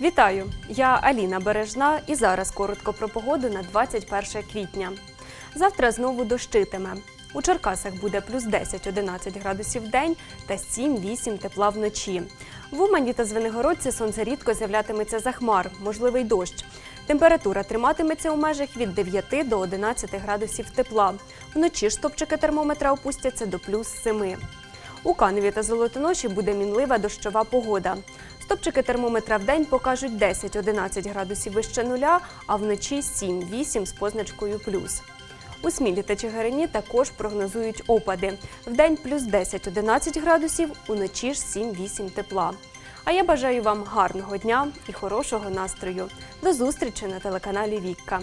Вітаю! Я Аліна Бережна і зараз коротко про погоду на 21 квітня. Завтра знову дощитиме. У Черкасах буде плюс 10-11 градусів в день та 7-8 тепла вночі. В Умані та Звенигородці сонце рідко з'являтиметься за хмар, можливий дощ. Температура триматиметься у межах від 9 до 11 градусів тепла. Вночі ж стопчики термометра опустяться до плюс 7. У Каневі та Золотоноші буде мінлива дощова погода. Стопчики термометра в день покажуть 10-11 градусів вище нуля, а вночі 7-8 з позначкою плюс. У Смілі та Чигирині також прогнозують опади. Вдень плюс 10-11 градусів, уночі ж 7-8 тепла. А я бажаю вам гарного дня і хорошого настрою. До зустрічі на телеканалі Вікка.